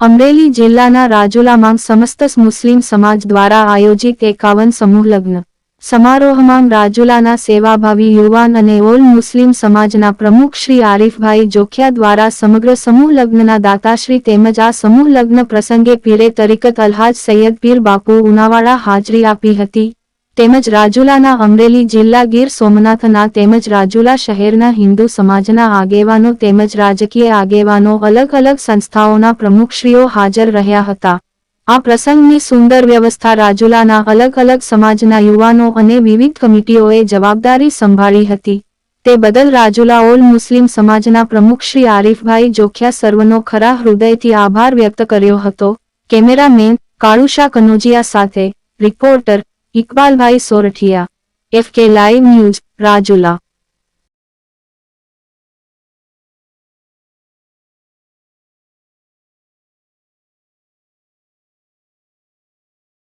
અમરેલી જિલ્લાના રાજુલામાં સમસ્ત મુસ્લિમ સમાજ દ્વારા આયોજિત એકાવન સમૂહ લગ્ન સમારોહમાં રાજુલાના સેવાભાવી યુવાન અને ઓલ મુસ્લિમ સમાજના પ્રમુખ શ્રી આરીફભાઈ જોખિયા દ્વારા સમગ્ર સમૂહ લગ્નના દાતાશ્રી તેમજ આ સમૂહ લગ્ન પ્રસંગે પીરે તરીકત અલ્હાજ સૈયદ પીર બાપુ ઉનાવાડા હાજરી આપી હતી. તેમજ રાજુલાના અમરેલી જિલ્લા ગીર સોમનાથના તેમજ રાજુલા શહેરના હિન્દુ સમાજના આગેવાનો તેમજ રાજકીય આગેવાનો અલગ અલગ સંસ્થાઓના પ્રમુખશ્રીઓ હાજર રહ્યા હતા. આ પ્રસંગની સુંદર વ્યવસ્થા રાજુલાના અલગ અલગ સમાજના યુવાનો અને વિવિધ કમિટીઓએ જવાબદારી સંભાળી હતી. તે બદલ રાજુલા ઓલ મુસ્લિમ સમાજના પ્રમુખ શ્રી આરીફભાઈ જોખિયા સર્વનો ખરા હૃદયથી આભાર વ્યક્ત કર્યો હતો. કેમેરામેન કાળુશા કનોજિયા સાથે રિપોર્ટર ઇકબાલભાઈ Sorathiya F K live news Rajula.